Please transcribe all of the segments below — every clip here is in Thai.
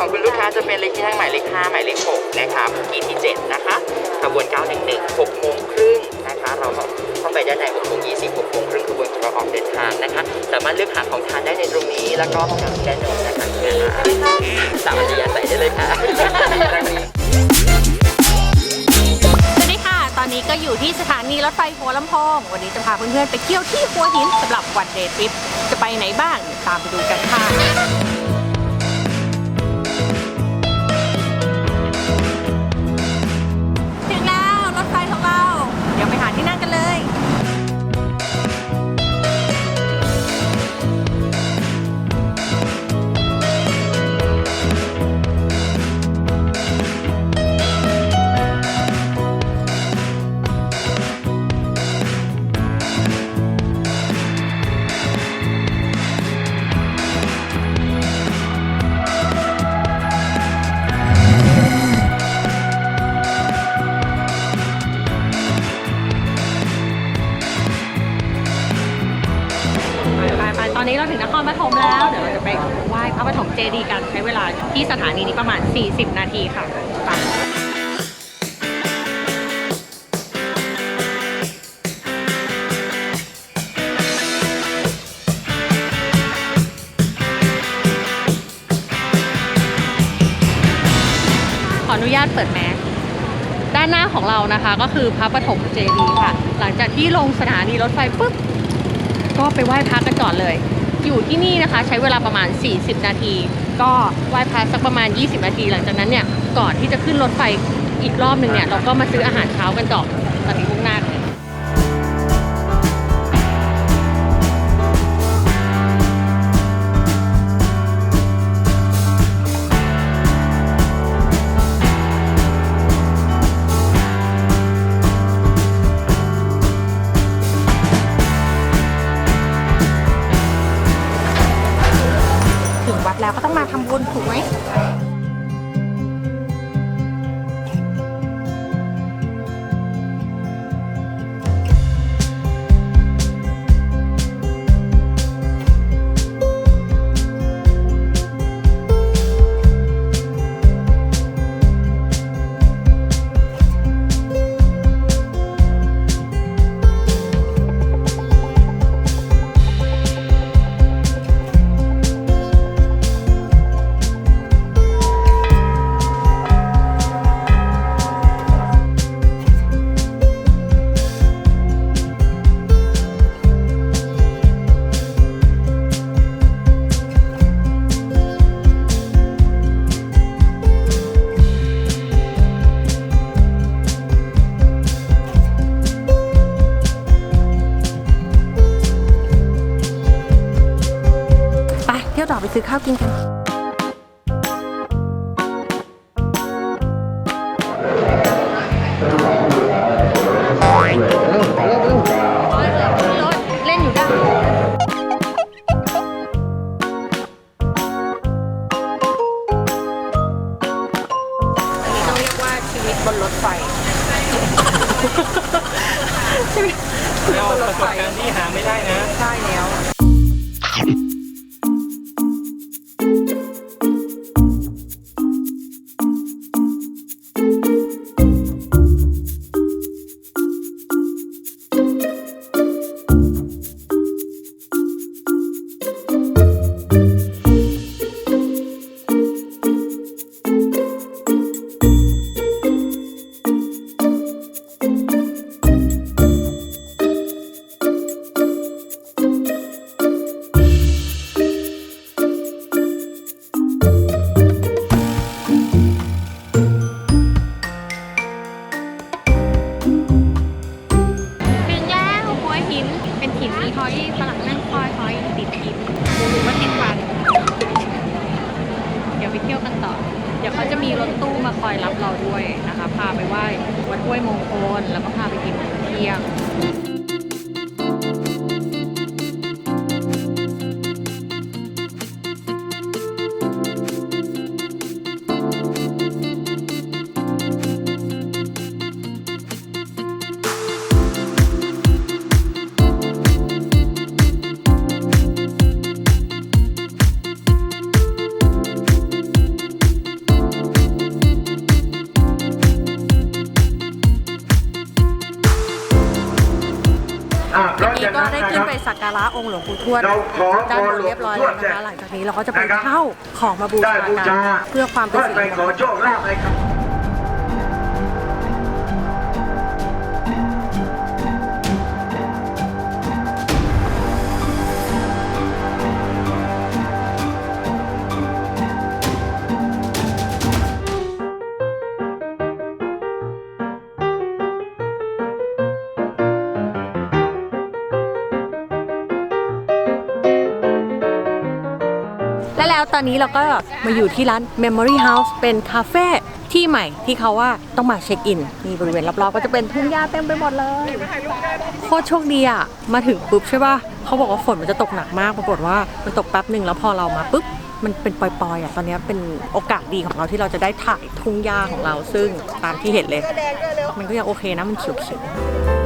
ของคุณลูกค้าจะเป็นเลขที่ทั้งหมายเลข5หมายเลข6นะคะบุกี้ที่ 7 นะคะขบวน911 6โมงครึ่งนะคะเราเข้าไปด้านใน6โมง20 6โมงครึ่งขบวนของเราออกเดินทางนะคะ สามารถเลือกหาของทานได้ในตรงนี้แล้วก็ห้องน้ำด้านโน้นนะคะสามารถยัดใส่ได้เลยค่ะ นี้ก็อยู่ที่สถานีรถไฟหัวลำโพงวันนี้จะพาเพื่อนๆไปเที่ยวที่หัวหินสำหรับวันเดย์ทริป จะไปไหนบ้างตามไปดูกันค่ะ อนนี้เราถึงนครปฐมแล้ว เดี๋ยวเราจะไปไหว้พระปฐมเจดีย์กันใช้เวลาที่สถานีนี้ประมาณ 40 นาทีค่ะไปขออนุญาตเปิดแมสด้านหน้าของเรานะคะก็คือพระปฐมเจดีย์ค่ะ หลังจากที่ลงสถานีรถไฟปุ๊บก็ไปไหว้พระกันก่อนเลย อยู่ที่นี่นะคะ ใช้เวลาประมาณ 40 นาที ก็ไหว้พระสักประมาณ 20 นาที หลังจากนั้นเนี่ยก่อนที่จะขึ้นรถไฟอีกรอบหนึ่งเนี่ยเราก็มาซื้ออาหารเช้ากันต่อตอนนี้มุ่งหน้า ซื้อข้าวกินกัน กล้วยมงคล แล้วก็พาไปกินมื้อเที่ยง สักการะองค์หลวงปู่ทวดเราขอด้านบนขอหลวงเรียบร้อยปู่แล้วทวดนะคะหลังจากนี้เราก็จะไปนะครับเข้าของมาบูได้ชาบูกันชาเพื่อความเป็นก็สิไปริมของคโชล ตอนนี้เราก็มาอยู่ที่ร้าน Memory House เป็นคาเฟ่ที่ใหม่ที่เขาว่าต้องมาเช็คอิน มีบริเวณรอบๆก็จะเป็นทุ่งหญ้าเต็มไปหมดเลยโคตรโชคดีอะมาถึงปุ๊บใช่ป่ะเขาบอกว่าฝนมันจะตกหนักมากปรากฏว่ามันตกแป๊บหนึ่งแล้วพอเรามาปุ๊บมันเป็นปล่อยๆอะตอนนี้เป็นโอกาสดีของเราที่เราจะได้ถ่ายทุ่งหญ้าของเราซึ่งตามที่เห็นเลย มันก็ยังโอเคนะมันเขียวๆ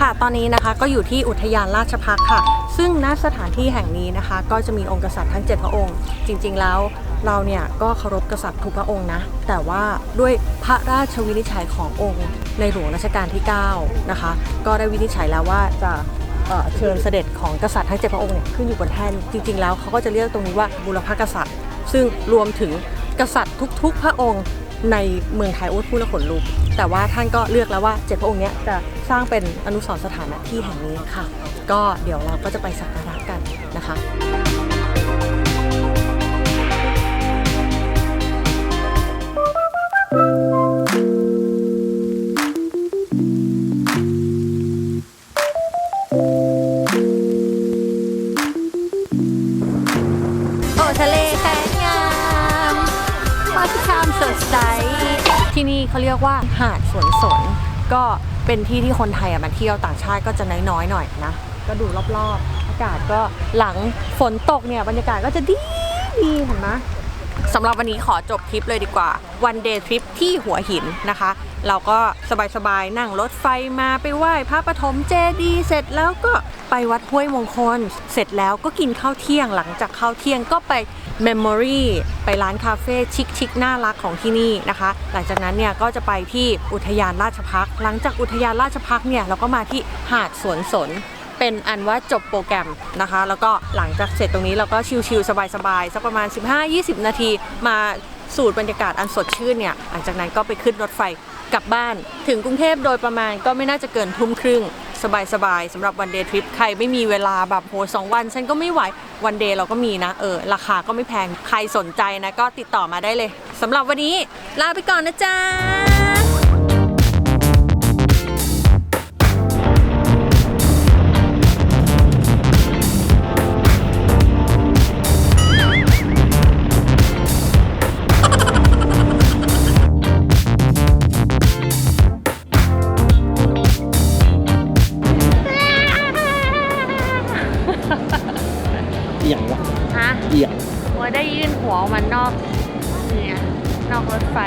ค่ะตอนนี้นะคะก็อยู่ที่อุทยานราชพักษ์ค่ะ ซึ่งณสถานที่แห่งนี้นะคะ ก็จะมีองค์กษัตริย์ทั้ง 7 พระองค์ จริง ๆ แล้ว เราเนี่ยก็เคารพกษัตริย์ทุกพระองค์นะ แต่ว่าด้วยพระราชวินิจฉัยขององค์ในหลวงรัชกาลที่ 9 นะคะ ก็ได้วินิจฉัยแล้วว่าจะเชิญเสด็จของกษัตริย์ทั้ง7พระองค์เนี่ยขึ้นอยู่บนแท่นจริง ๆ แล้วเขาก็จะเรียกตรงนี้ว่าบุรพกษัตริย์ ซึ่งรวมถึงกษัตริย์ทุก ๆ พระองค์ในเมืองไทยโอ้ยพูดแล้วขนลุกแต่ว่าท่านก็เลือกแล้วว่าเจ็ดพระองค์เนี้ยจะสร้างเป็นอนุสรณ์สถานที่แห่งนี้ค่ะ ก็เดี๋ยวเราก็จะไปสักการะกันนะคะ ที่นี่เขาเรียกว่าหาดสวนสน ก็เป็นที่ที่คนไทยมาเที่ยวต่างชาติก็จะน้อยๆหน่อยนะ ก็ดูรอบๆ อากาศก็หลังฝนตกเนี่ยบรรยากาศก็จะดีดีเห็นไหมสำหรับวันนี้ขอจบทริปเลยดีกว่า วันเดย์ทริปที่หัวหินนะคะ เราก็สบายๆ นั่งรถไฟมาไปไหว้พระปฐมเจดีย์เสร็จแล้วก็ ไปวัดห้วยมงคล เสร็จแล้วก็กินข้าวเที่ยงหลังจากข้าวเที่ยงก็ไป Memory ไปร้านคาเฟ่ชิคๆน่ารักของที่นี่นะคะ หลังจากนั้นเนี่ยก็จะไปที่อุทยานราชพักหลังจากอุทยานราชพักเนี่ยเราก็มาที่หาดสวนสนเป็นอันว่าจบโปรแกรมนะคะ แล้วก็หลังจากเสร็จตรงนี้เราก็ชิลๆสบายๆสักประมาณ 15-20 นาทีมาสูดบรรยากาศอันสดชื่นเนี่ยหลังจากนั้นก็ไปขึ้นรถไฟกลับบ้าน ถึงกรุงเทพโดยประมาณก็ไม่น่าจะเกินทุ่มครึ่ง สบายๆสำหรับวันเดย์ทริปใครไม่มีเวลาแบบโหสองวัน ฉันก็ไม่ไหววันเดย์เราก็มีนะ เออ ราคาก็ไม่แพงใครสนใจนะ ก็ติดต่อมาได้เลยสำหรับวันนี้ลาไปก่อนนะจ๊ะ นอกเนี่ยนอกรถไฟ